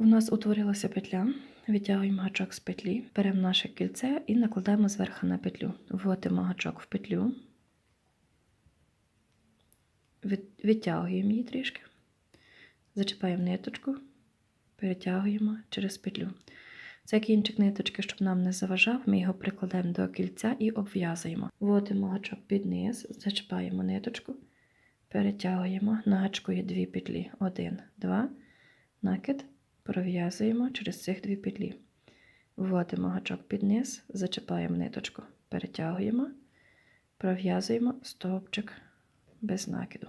У нас утворилася петля. Відтягуємо гачок з петлі, беремо наше кільце і накладаємо зверху на петлю. Вводимо гачок в петлю, відтягуємо її трішки, зачіпаємо ниточку, перетягуємо через петлю. Цей кінчик ниточки, щоб нам не заважав, ми його прикладаємо до кільця і обв'язуємо. Вводимо гачок під низ, зачіпаємо ниточку, перетягуємо, на гачку є дві петлі. Один, два, накид, пров'язуємо через цих дві петлі. Вводимо гачок під низ, зачіпаємо ниточку, перетягуємо, пров'язуємо стовпчик без накиду.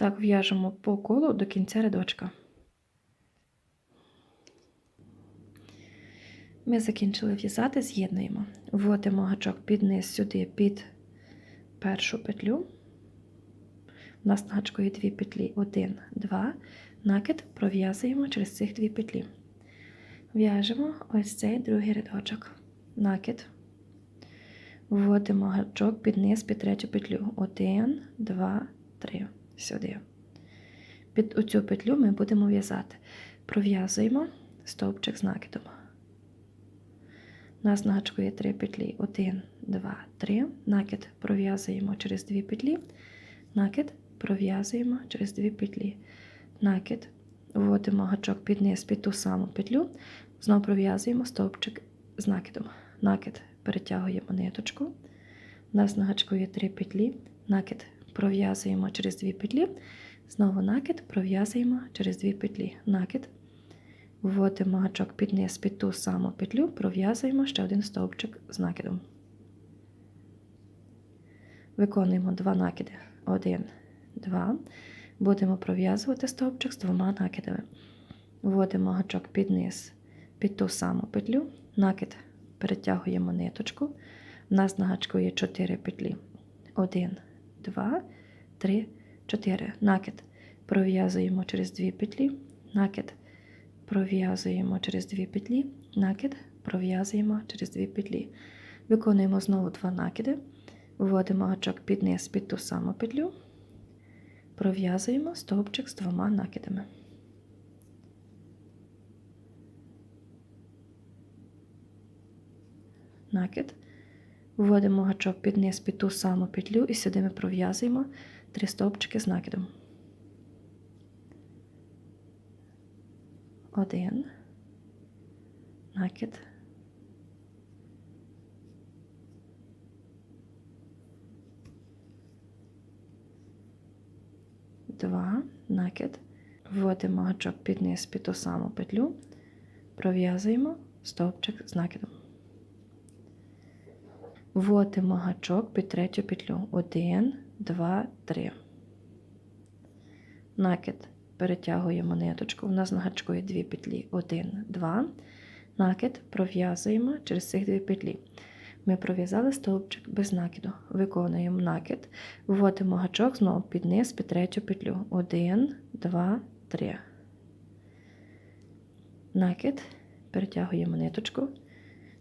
Так в'яжемо по колу до кінця рядочка. Ми закінчили в'язати, з'єднуємо. Вводимо гачок під низ сюди під першу петлю. У нас на гачку є дві петлі. Один, два. Накид пров'язуємо через цих дві петлі. В'яжемо ось цей другий рядочок. Накид. Вводимо гачок під низ під третю петлю. Один, два, три. Сюди. Під оцю петлю ми будемо в'язати. Пров'язуємо стовпчик з накидом. Нас є три петлі. Один, два, три. Накид пров'язуємо через дві петлі. Накид пров'язуємо через дві петлі. Накид. Вводимо гачок під низ під ту саму петлю. Знову пров'язуємо стовпчик з накидом. Накид перетягуємо ниточку. У нас на гачку є три петлі. Накид пров'язуємо через дві петлі. Знову накид пров'язуємо через дві петлі. Накид. Вводимо гачок під низ під ту саму петлю, пров'язуємо ще один стовпчик з накидом. Виконуємо два накиди. Один, два. Будемо пров'язувати стовпчик з двома накидами. Вводимо гачок під низ під ту саму петлю. Накид перетягуємо ниточку. У нас на гачку є 4 петлі. Один, два, три, чотири. Накид пров'язуємо через дві петлі. Накид пров'язуємо через дві петлі, накид, пров'язуємо через дві петлі. Виконуємо знову два накиди, вводимо гачок під низ під ту саму петлю, пров'язуємо стовпчик з двома накидами. Накид. Вводимо гачок під низ під ту саму петлю і сюди ми пров'язуємо три стовпчики з накидом. Один. Накид. Два. Накид. Вводимо гачок під низ під ту саму петлю. Пров'язуємо стовпчик з накидом. Вводимо гачок під третю петлю. Один, два, три. Накид перетягуємо ниточку. У нас на гачку є дві петлі. Один, два. Накид пров'язуємо через цих дві петлі. Ми пров'язали стовпчик без накиду. Виконуємо накид, вводимо гачок знову під низ під третю петлю. Один, два, три. Накид, перетягуємо ниточку.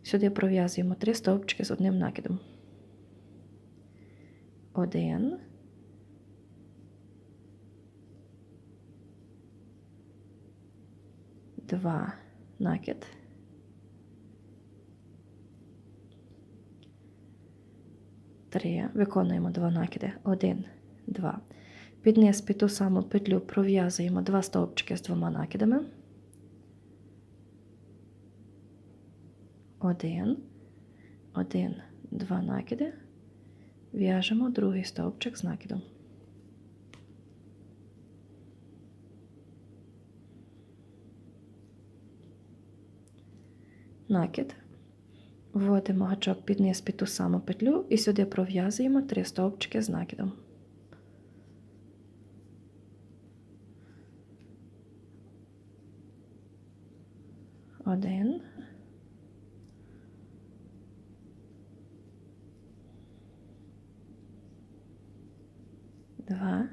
Сюди пров'язуємо три стовпчики з одним накидом. Один. Два накид. Три. Виконуємо два накиди. Один, два. Під низ під ту саму петлю пров'язуємо два стовпчики з двома накидами. Один, один, два накиди. В'яжемо другий стовпчик з накидом. Накид. Вводимо гачок під низ під ту саму петлю і сюди пров'язуємо три стовпчики з накидом. Один. Два.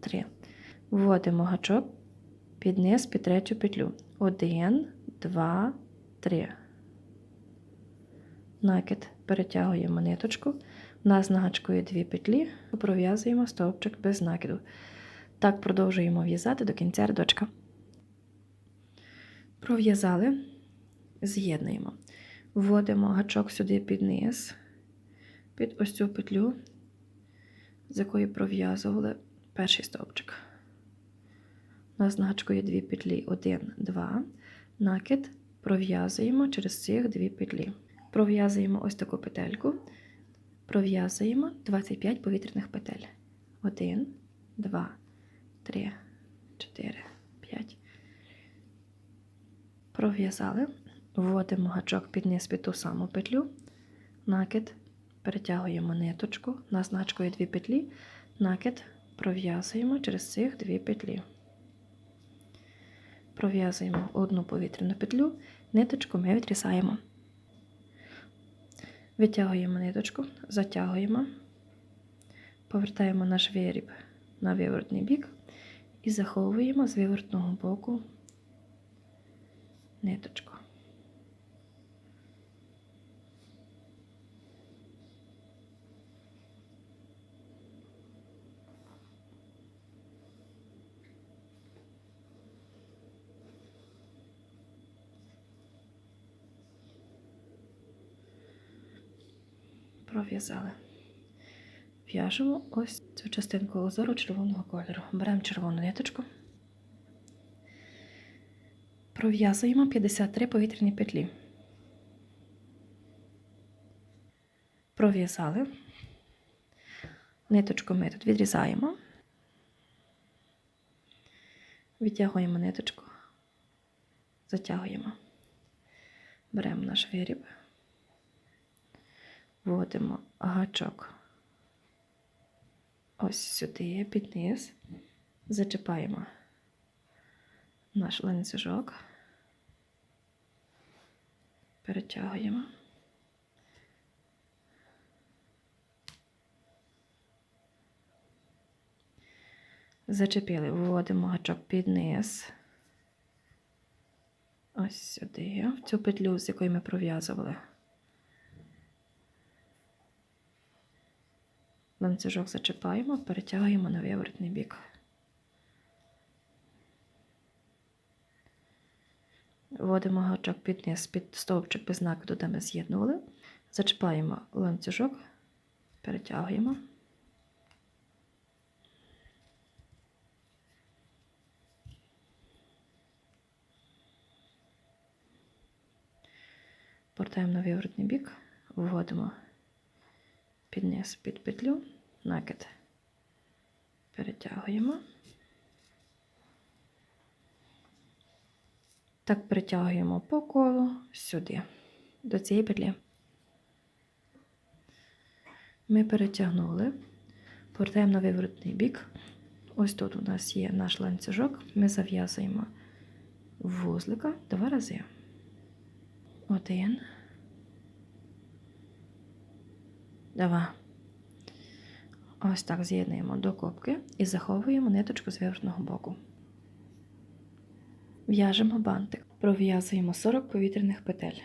Три. Вводимо гачок під низ під третю петлю. Один, два, три. Накид перетягуємо ниточку. У нас на гачку є дві петлі, пров'язуємо стовпчик без накиду. Так продовжуємо в'язати до кінця рядочка. Пров'язали, з'єднуємо. Вводимо гачок сюди під низ, під ось цю петлю, з якої пров'язували перший стовпчик. У нас на гачку є дві петлі, один, два. Накид пров'язуємо через цих дві петлі. Пров'язуємо ось таку петельку, пров'язуємо 25 повітряних петель. 1, 2, 3, 4, 5. Пров'язали, вводимо гачок під низ під ту саму петлю, накид, перетягуємо ниточку, у нас на гачку є дві петлі, накид. Пров'язуємо через цих дві петлі. Пров'язуємо одну повітряну петлю, ниточку ми відрізаємо. Витягуємо ниточку, затягуємо, повертаємо наш виріб на виворотний бік. І заховуємо з виворотного боку ниточку. Пров'язали. В'яжемо ось цю частинку узору червоного кольору. Беремо червону ниточку, пров'язуємо 53 повітряні петлі. Пров'язали. Ниточку ми тут відрізаємо, відтягуємо ниточку, затягуємо, беремо наш виріб вводимо гачок. Ось сюди, під низ, зачіпаємо наш ланцюжок, перетягуємо. Зачепили, вводимо гачок під низ, ось сюди, в цю петлю, з якою ми пров'язували. Ланцюжок зачіпаємо, перетягуємо на виворотний бік. Вводимо гачок під низ, під стовпчик без накиду, де ми з'єднували. Зачіпаємо ланцюжок, перетягуємо. Портаємо на виворотний бік, вводимо під низ під петлю, накид перетягуємо. Так притягуємо по колу сюди, до цієї петлі. Ми перетягнули, повертаємо на виворотний бік. Ось тут у нас є наш ланцюжок, ми зав'язуємо вузлика два рази. Один. Два. Ось так з'єднуємо до копки і заховуємо ниточку з виворотного боку. В'яжемо бантик. Пров'язуємо 40 повітряних петель.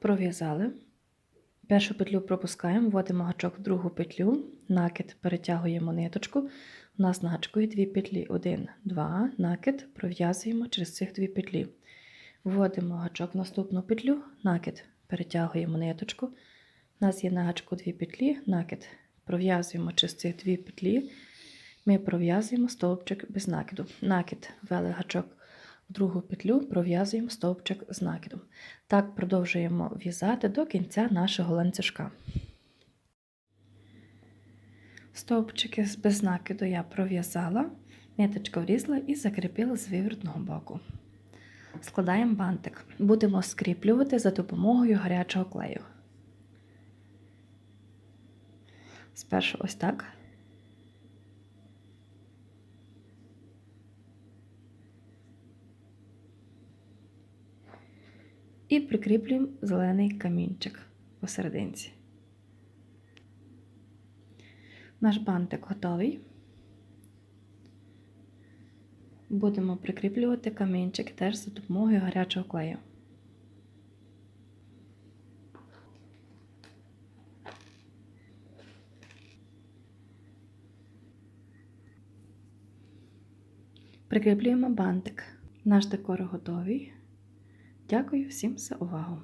Пров'язали. Першу петлю пропускаємо, вводимо гачок в другу петлю, накид перетягуємо ниточку. У нас на гачку є дві петлі. Один, два, накид, пров'язуємо через цих дві петлі. Вводимо гачок в наступну петлю, накид, перетягуємо ниточку. У нас є на гачку дві петлі, накид, пров'язуємо через цих дві петлі. Ми пров'язуємо стовпчик без накиду. Накид, ввели гачок в другу петлю, пров'язуємо стовпчик з накидом. Так продовжуємо в'язати до кінця нашого ланцюжка. Стовпчики без накиду я пров'язала, ниточку врізала і закріпила з виворотного боку. Складаємо бантик. Будемо скріплювати за допомогою гарячого клею. Спершу ось так. І прикріплюємо зелений камінчик посерединці. Наш бантик готовий. Будемо прикріплювати камінчик теж за допомогою гарячого клею. Прикріплюємо бантик. Наш декор готовий. Дякую всім за увагу!